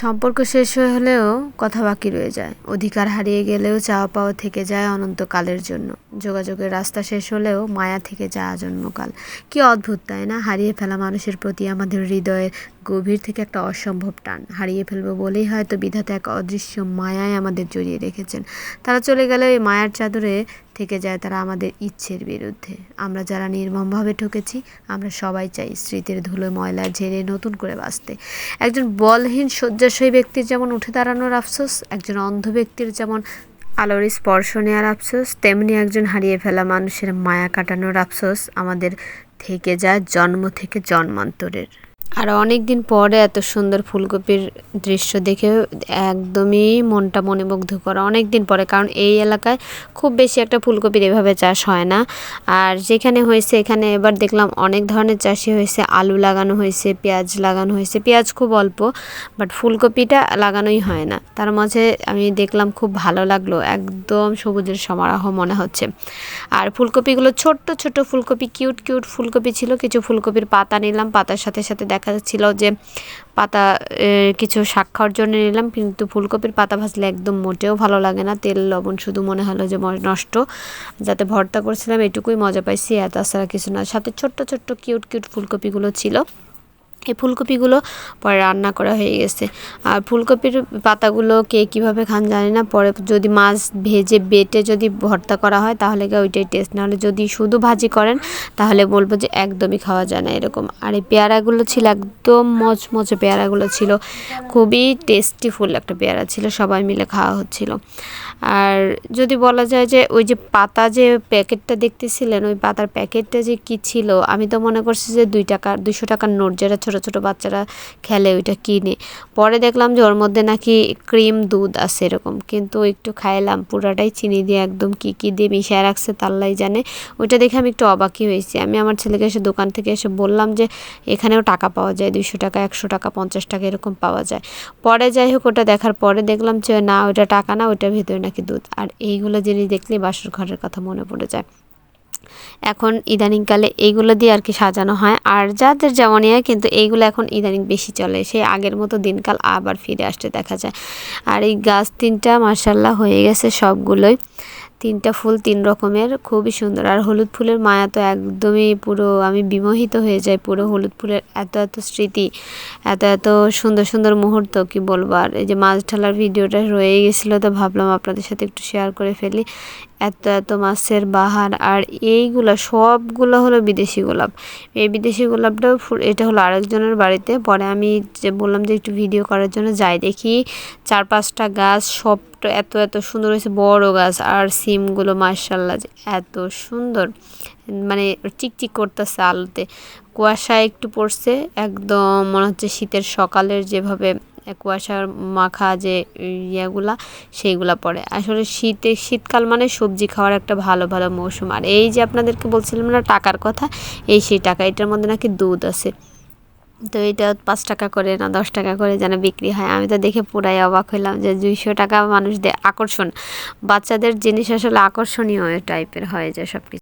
সম্পর্ক শেষ হয়ে হলেও কথা বাকি রয়ে যায়। অধিকার হারিয়ে গেলেও চাওয়া পাওয়া থেকে যায় অনন্তকালের জন্য। যোগাযোগের রাস্তা শেষ হলেও মায়া থেকে যায় আজন্মকাল কি অদ্ভুত, তাই না? হারিয়ে ফেলা মানুষের প্রতি আমাদের হৃদয়ের গভীর থেকে একটা অসম্ভব টান। হারিয়ে ফেলব বলেই হয়তো বিধাতা এক অদৃশ্য মায়ায় আমাদের জড়িয়ে রেখেছেন। তারা চলে গেলে ওই মায়ার চাদরে থেকে যায় তারা আমাদের ইচ্ছের বিরুদ্ধে। আমরা যারা নির্মমভাবে ঠকেছি, আমরা সবাই চাই স্মৃতির ধুলো ময়লা ঝেড়ে নতুন করে বাঁচতে। একজন বলহীন শয্যাশয়ী ব্যক্তির যেমন উঠে দাঁড়ানোর আফসোস, একজন অন্ধ ব্যক্তির যেমন আলোর স্পর্শ নেওয়ার আফসোস, তেমনি একজন হারিয়ে ফেলা মানুষের মায়া কাটানোর আফসোস আমাদের থেকে যায় জন্ম থেকে জন্মান্তরের। আর অনেক দিন পরে এত সুন্দর ফুলকপির দৃশ্য দেখে একদমই মনটা মনোমুগ্ধ করা অনেক দিন পরে, কারণ এই এলাকায় খুব বেশি একটা ফুলকপির এভাবে চাষ হয় না। আর যেখানে হয়েছে, এখানে এবার দেখলাম অনেক ধরনের চাষি হয়েছে। আলু লাগানো হয়েছে, পেঁয়াজ লাগানো হয়েছে। পেঁয়াজ খুব অল্প বাট ফুলকপিটা লাগানোই হয় না। তার মাঝে আমি দেখলাম খুব ভালো লাগল, একদম সবুজের সমারোহ মনে হচ্ছে। আর ফুলকপিগুলো ছোট্ট ছোট ফুলকপি, কিউট কিউট ফুলকপি ছিল। কিছু ফুলকপির পাতা নিলাম, পাতার সাথে সাথে দেখা যাচ্ছিল যে পাতা কিছু শাক খাওয়ার জন্য নিলাম, কিন্তু ফুলকপির পাতা ভাজলে একদম মোটেও ভালো লাগে না। তেল, লবণ শুধু মনে হলো যে নষ্ট। যাতে ভর্তা করছিলাম, এটুকুই মজা পাইছি এত আসারা কিছু না। সাথে ছোট্ট ছোট্ট কিউট কিউট ফুলকপিগুলো ছিল। এই ফুলকপিগুলো পরে রান্না করা হয়ে গেছে। আর ফুলকপির পাতাগুলো কে কীভাবে খান জানি না, পরে যদি মাছ ভেজে বেটে যদি ভর্তা করা হয় তাহলে ওইটাই টেস্ট নাহলে যদি শুধু ভাজি করেন তাহলে বলব যে একদমই খাওয়া যায় না এরকম। আর এই পেয়ারাগুলো ছিল একদম মচমচে পেয়ারাগুলো ছিল, খুবই টেস্টি ফুল একটা পেয়ারা ছিল, সবাই মিলে খাওয়া হচ্ছিল। আর যদি বলা যায় যে ওই যে পাতা যে প্যাকেটটা দেখতেছিলেন, ওই পাতার প্যাকেটটা যে কী ছিল, আমি তো মনে করছি যে দুই টাকা দুশো টাকার নোট, যেটা ছোটো ছোটো বাচ্চারা খেলে, ওইটা কিনে। পরে দেখলাম যে ওর মধ্যে নাকি ক্রিম দুধ আছে এরকম। কিন্তু একটু খাইলাম, পুরাটাই চিনি দিয়ে একদম কী কী দিয়ে মিশিয়ে রাখছে তাল্লাই জানে। ওইটা দেখে আমি একটু অবাকই হয়েছি। আমি আমার ছেলেকে এসে দোকান থেকে এসে বললাম যে, এখানেও টাকা পাওয়া যায়, দুইশো টাকা, একশো টাকা, পঞ্চাশ টাকা এরকম পাওয়া যায়। পরে যাই হোক, ওটা দেখার পরে দেখলাম যে, না, ওইটা টাকা না, ওইটার ভেতরে নাকি দুধ। আর এইগুলো জিনিস দেখলেই বাসর ঘরের কথা মনে পড়ে যায়। এখন ইদানিংকালে এইগুলো দিয়ে আর কি সাজানো হয়। আর যাদের যেমনই হয় কিন্তু এইগুলো এখন ইদানিং বেশি চলে। সেই আগের মতো দিনকাল আবার ফিরে আসতে দেখা যায়। আর এই গাছ তিনটা মার্শাল্লাহ হয়ে গেছে সবগুলোই। তিনটা ফুল তিন রকমের, খুবই সুন্দর। আর হলুদ ফুলের মায়া তো একদমই পুরো, আমি বিমোহিত হয়ে যাই পুরো হলুদ ফুলের এত এত স্মৃতি, এত এত সুন্দর সুন্দর মুহূর্ত, কি বলব? আর এই যে মাছ ঢালার ভিডিওটা রয়ে গেছিল তো ভাবলাম আপনাদের সাথে একটু শেয়ার করে ফেলি। এত এত মাছের বাহার, আর এইগুলো সবগুলো হলো বিদেশি গোলাপ। এই বিদেশি গোলাপটাও এটা হলো আরেকজনের বাড়িতে। পরে আমি যে বললাম যে একটু ভিডিও করার জন্য যাই দেখি। চার পাঁচটা গাছ সব এত এত সুন্দর হয়েছে, বড় গাছ। আর সিমগুলো মার্শাল্লাহ এত সুন্দর। মানে চিকচিক করতেছে আলোতে। কুয়াশা একটু পড়ছে, একদম মনে হচ্ছে শীতের সকালের যেভাবে কুয়াশার মাখা যে ইয়েগুলা, সেইগুলা পড়ে আসলে শীতে, শীতকাল মানে সবজি খাওয়ার একটা ভালো ভালো মৌসুম। আর এই যে আপনাদেরকে বলছিলাম না টাকার কথা, এই সেই টাকা, এটার মধ্যে নাকি দুধ আছে। তো এটা পাঁচ টাকা করে না দশ টাকা করে যেন বিক্রি হয়। আমি তো দেখে পুরাই অবাক হইলাম যে দুইশো টাকা মানুষদের আকর্ষণ। বাচ্চাদের জিনিস আসলে আকর্ষণীয় টাইপের হয় যে সব কিছু